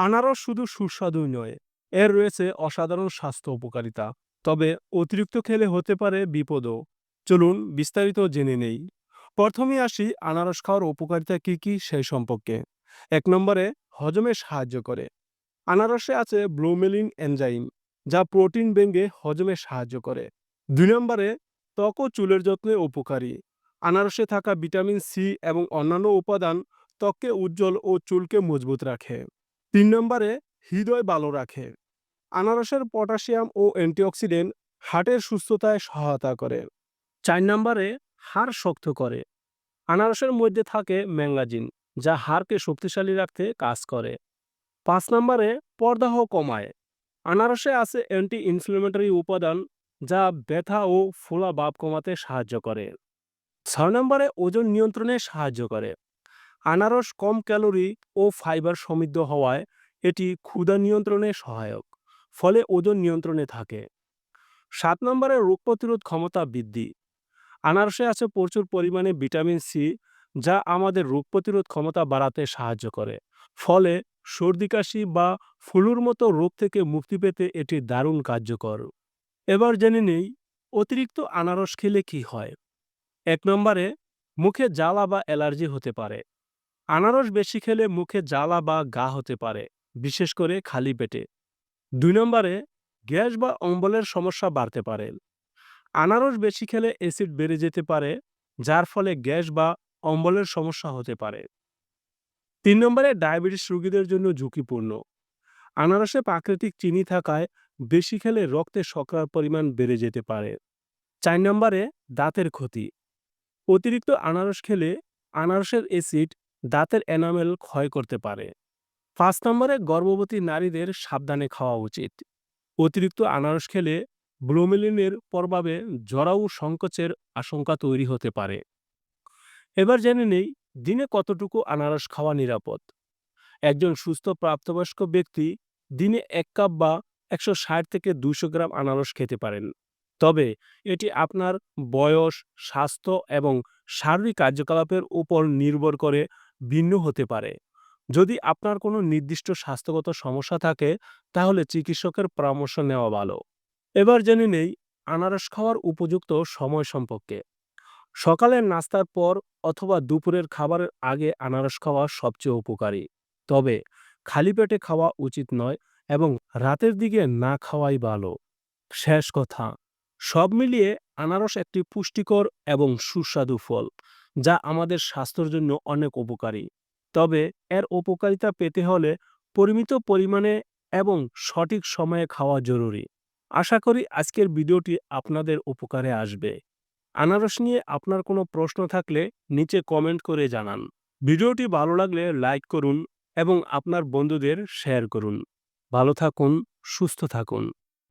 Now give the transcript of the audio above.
আনারস শুধু সুস্বাদুই নয়, এর রয়েছে অসাধারণ স্বাস্থ্য উপকারিতা। তবে অতিরিক্ত খেলে হতে পারে বিপদও। চলুন বিস্তারিত জেনে নেই। প্রথমে আসি আনারস খাওয়ার উপকারিতা কী কী সেই সম্পর্কে। এক নম্বরে, হজমে সাহায্য করে। আনারসে আছে ব্লুমেলিন এনজাইম, যা প্রোটিন ভেঙে হজমে সাহায্য করে। দুই নম্বরে, ত্বক ও চুলের যত্নে উপকারী। আনারসে থাকা ভিটামিন সি এবং অন্যান্য উপাদান ত্বককে উজ্জ্বল ও চুলকে মজবুত রাখে। তিন নম্বরে হৃদয় ভালো রাখে। আনারসের পটাশিয়াম ও অ্যান্টিঅক্সিডেন্ট হার্টের সুস্থতায় সহায়তা করে। চার নম্বরে হাড় শক্ত করে। আনারসের মধ্যে থাকে ম্যাঙ্গাজিন, যা হাড়কে শক্তিশালী রাখতে কাজ করে। পাঁচ নম্বরে পর্দাহ কমায়। আনারসে আছে অ্যান্টি ইনফ্লেমেটরি উপাদান, যা ব্যথা ও ফোলা ভাব কমাতে সাহায্য করে। ছয় নম্বরে ওজন নিয়ন্ত্রণে সাহায্য করে। আনারস কম ক্যালোরি ও ফাইবার সমৃদ্ধ হওয়ায় এটি ক্ষুধা নিয়ন্ত্রণে সহায়ক, ফলে ওজন নিয়ন্ত্রণে থাকে। সাত নম্বরে রোগ প্রতিরোধ ক্ষমতা বৃদ্ধি। আনারসে আছে প্রচুর পরিমাণে ভিটামিন সি, যা আমাদের রোগ প্রতিরোধ ক্ষমতা বাড়াতে সাহায্য করে, ফলে সর্দি কাশি বা ফ্লুর মতো রোগ থেকে মুক্তি পেতে এটি দারুণ কার্যকর। এবার জেনে নেই, অতিরিক্ত আনারস খেলে কি হয়? এক নম্বরে, মুখে জ্বালা বা অ্যালার্জি হতে পারে। আনারস বেশি খেলে মুখে জ্বালা বা গা হতে পারে, বিশেষ করে খালি পেটে। দুই নম্বরে, গ্যাস বা অম্বলের সমস্যা বাড়তে পারে। আনারস বেশি খেলে অ্যাসিড বেড়ে যেতে পারে, যার ফলে গ্যাস বা অম্বলের সমস্যা হতে পারে। তিন নম্বরে, ডায়াবেটিস রোগীদের জন্য ঝুঁকিপূর্ণ। আনারসে প্রাকৃতিক চিনি থাকায় বেশি খেলে রক্তে শর্করার পরিমাণ বেড়ে যেতে পারে। চার নম্বরে, দাঁতের ক্ষতি। অতিরিক্ত আনারস খেলে আনারসের অ্যাসিড দাঁতের এনামেল ক্ষয় করতে পারে। পাঁচ নম্বরে গর্ভবতী নারীদের সাবধানে খাওয়া উচিত। অতিরিক্ত আনারস খেলে ব্লোমেলিনের প্রভাবে জরাউ সংকোচের আশঙ্কা তৈরি হতে পারে। এবার জেনে নেই, দিনে কতটুকু আনারস খাওয়া নিরাপদ? একজন সুস্থ প্রাপ্তবয়স্ক ব্যক্তি দিনে এক কাপ বা একশো ষাট থেকে দুশো গ্রাম আনারস খেতে পারেন। তবে এটি আপনার বয়স, স্বাস্থ্য এবং শারীরিক কার্যকলাপের উপর নির্ভর করে ভিন্ন হতে পারে। যদি আপনার কোনো নির্দিষ্ট স্বাস্থ্যগত সমস্যা থাকে, তাহলে চিকিৎসকের পরামর্শ নেওয়া ভালো। এবার জেনে নেই, আনারস খাওয়ার উপযুক্ত সময় সম্পর্কে। সকালের নাস্তার পর অথবা দুপুরের খাবারের আগে আনারস খাওয়া সবচেয়ে উপকারী। তবে খালি পেটে খাওয়া উচিত নয় এবং রাতের দিকে না খাওয়াই ভালো। শেষ কথা, সব মিলিয়ে আনারস একটি পুষ্টিকর এবং সুস্বাদু ফল। যা আমাদের স্বাস্থ্যের জন্য অনেক উপকারী। তবে এর উপকারিতা পেতে হলে পরিমিত পরিমাণে এবং সঠিক সময়ে খাওয়া জরুরি। আশা করি আজকের ভিডিওটি আপনাদের উপকারে আসবে। আনারস নিয়ে আপনার কোনো প্রশ্ন থাকলে নিচে কমেন্ট করে জানান। ভিডিওটি ভালো লাগলে লাইক করুন এবং আপনার বন্ধুদের শেয়ার করুন। ভালো থাকুন, সুস্থ থাকুন।